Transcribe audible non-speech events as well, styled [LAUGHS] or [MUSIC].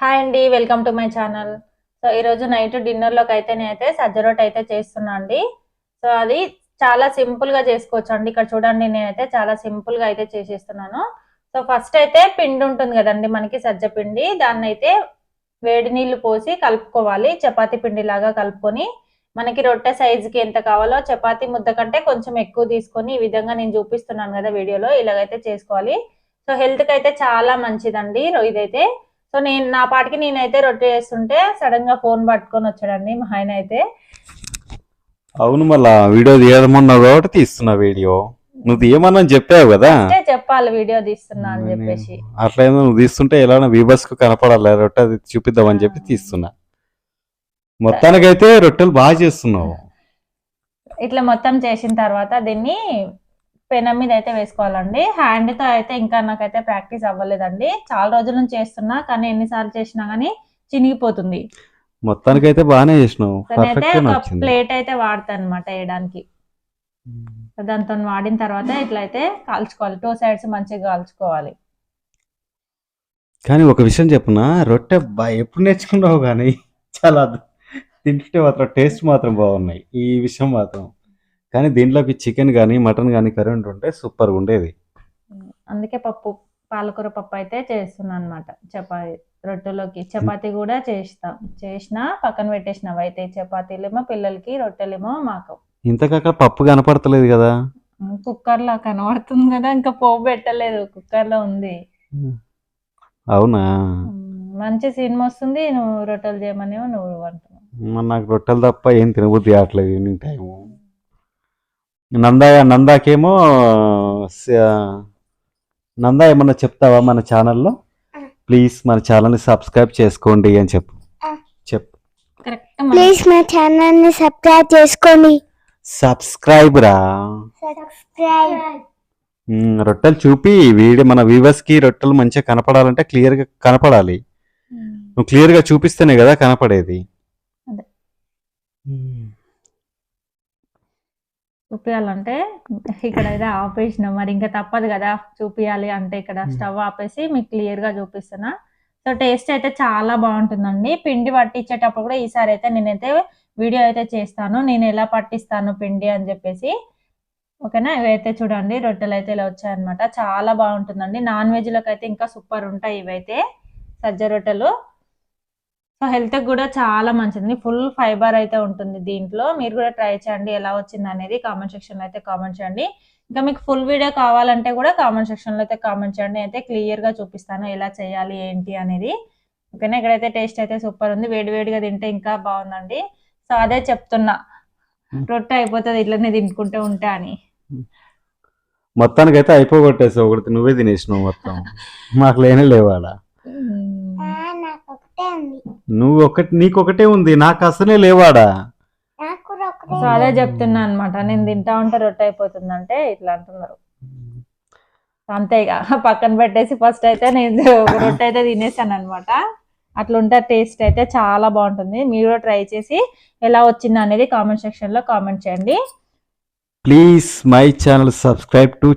Hi అండి welcome to my channel. So ఈరోజు night డిన్నర్లోకి అయితే నేనైతే సజ్జ రొట్టె అయితే చేస్తున్నా అండి. సో అది చాలా సింపుల్గా చేసుకోవచ్చు అండి. ఇక్కడ చూడండి నేనైతే చాలా సింపుల్గా అయితే చేసేస్తున్నాను. సో ఫస్ట్ అయితే పిండి ఉంటుంది కదండి మనకి సజ్జ పిండి. దాన్ని అయితే వేడి నీళ్ళు పోసి కలుపుకోవాలి. చపాతీ పిండి లాగా కలుపుకొని మనకి రొట్టె సైజుకి ఎంత కావాలో చపాతి ముద్ద కంటే కొంచెం ఎక్కువ తీసుకొని ఈ విధంగా నేను చూపిస్తున్నాను కదా వీడియోలో ఇలాగైతే చేసుకోవాలి. సో హెల్త్కి అయితే చాలా మంచిదండి. ఇదైతే సో నేను నా పాటికి నేనైతే రొట్టె చేస్తుంటే సడన్గా ఫోన్ పట్టుకొని వచ్చాడండి మా ఆయన అయితే. అవును మళ్ళా వీడియో తీయమన్నావు కాబట్టి తీస్తున్నా వీడియో. నువ్వు తీయమన్నా చెప్పావు కదా? అంటే చెప్పాలి వీడియో తీస్తున్నా అని చెప్పేసి. అట్లా ఏదో నువ్వు తీస్తుంటే ఎలా వీవర్స్కు కనపడాలి రొట్టె అది చూపిద్దామని చెప్పి తీస్తున్నా. మొత్తానికైతే రొట్టెలు బాగా చేస్తున్నావు. ఇట్లా మొత్తం చేసిన తర్వాత దీన్ని పెనం మీద అయితే వేసుకోవాలండి. హ్యాండ్తో అయితే ఇంకా నాకైతే ప్రాక్టీస్ అవ్వలేదండి. చాలా రోజుల నుంచి చేస్తున్నా కానీ ఎన్నిసార్లు చేసినా కానీ చినిగిపోతుంది. మొత్తానికైతే బాగానే చేసినావు. ప్లేట్ అయితే వాడతాను అనమాట వేయడానికి దాంతో వాడిన తర్వాత ఇట్లా అయితే కాల్చుకోవాలి. టూ సైడ్స్ మంచిగా కాల్చుకోవాలి. కానీ ఒక విషయం చెప్పునా? రొట్టె ఎప్పుడు నేర్చుకున్నావు కానీ చాలా తింటుంటే మాత్రం టేస్ట్ మాత్రం బాగున్నాయి. ఈ విషయం మాత్రం. కానీ దీంట్లోకి చికెన్ కానీ మటన్ కానీ కర్రీ ఉంటుంటే సూపర్ ఉండేది. అందుకే పప్పు పాలకూర పప్పు అయితే చేస్తున్నాను అనమాట చపాతి రొట్టెలోకి. చపాతీ కూడా చేస్తాం. చేసిన పక్కన పెట్టేసినవి అయితే చపాతీలేమో పిల్లలకి రొట్టెలేమో మాకు. ఇంతకాక పప్పు కనపడతలేదు కదా? కుక్కర్లో కనబడుతుంది కదా? ఇంకా పోపు పెట్టలేదు. కుక్కర్లో ఉంది అవునా? మంచి సినిమా వస్తుంది. నువ్వు రొట్టెలు చేయమనేమో నువ్వు అంటున్నావు. నాకు రొట్టెలు తప్ప ఏం తినబుద్ధి కావట్లేదు ఈవినింగ్ టైము. నందా నందాకేమో నందా ఏమన్నా చెప్తావా మన ఛానల్లో? ప్లీజ్ మన ఛానల్ని సబ్స్క్రైబ్ చేసుకోండి అని చెప్పు. చెప్పు. కరెక్ట్ ప్లీజ్ మా ఛానల్ని సబ్స్క్రైబ్ చేసుకోండి. సబ్స్క్రైబ్. రా రొట్టెలు చూపి వీడియో మన వ్యూవర్స్కి రొట్టెలు మంచిగా కనపడాలంటే క్లియర్గా కనపడాలి నువ్వు క్లియర్గా చూపిస్తేనే కదా కనపడేది. చూపించాలంటే ఇక్కడ అయితే ఆపేసిన మరి ఇంకా తప్పదు కదా చూపించాలి అంటే ఇక్కడ స్టవ్ ఆపేసి మీకు క్లియర్గా చూపిస్తున్నా. సో టేస్ట్ అయితే చాలా బాగుంటుందండి. పిండి పట్టించేటప్పుడు కూడా ఈసారి అయితే నేనైతే వీడియో అయితే చేస్తాను. నేను ఎలా పట్టిస్తాను పిండి అని చెప్పేసి. ఓకేనా? ఇవైతే చూడండి రొట్టెలు అయితే ఇలా వచ్చాయన్నమాట. చాలా బాగుంటుందండి. నాన్ వెజ్లకు అయితే ఇంకా సూపర్ ఉంటాయి ఇవైతే సజ్జ రొట్టెలు. సో హెల్త్ కూడా చాలా మంచిది. ఫుల్ ఫైబర్ అయితే ఉంటుంది దీంట్లో. మీరు కూడా ట్రై చేయండి. ఎలా వచ్చింది అనేది కామెంట్ సెక్షన్లో అయితే కామెంట్ చేయండి. ఇంకా మీకు ఫుల్ వీడియో కావాలంటే కూడా కామెంట్ సెక్షన్లో అయితే కామెంట్ చేయండి. అయితే క్లియర్గా చూపిస్తాను ఎలా చేయాలి ఏంటి అనేది. ఓకేనా? ఇక్కడైతే టేస్ట్ అయితే సూపర్ ఉంది. వేడి వేడిగా తింటే ఇంకా బాగుందండి. సో అదే చెప్తున్నా. రొట్టె అయిపోతుంది ఇట్లనే తినుకుంటూ ఉంటా అని. మొత్తానికైతే అయిపోగొట్టేసావు ఒకటి. నువ్వే తినేసినావు మొత్తం. మాకు లేనే ఉంది నువ్వు ఒకటి నీకు ఒకటే ఉంది. నాకు అసలే లేవాడా? సో అదే చెప్తున్నా అనమాట నేను తింటా ఉంటే రొట్టె అయిపోతుంది అంటే ఇట్లా అంటున్నారు. అంతేగా. [LAUGHS] పక్కన పెట్టేసి ఫస్ట్ అయితే నేను [LAUGHS] రొట్టె అయితే తినేసాను అనమాట అట్లుంటే టేస్ట్ అయితే చాలా బాగుంటుంది. మీరు కూడా ట్రై చేసి ఎలా వచ్చింది అనేది కామెంట్ సెక్షన్లో కామెంట్ చేయండి. Please my channel subscribe to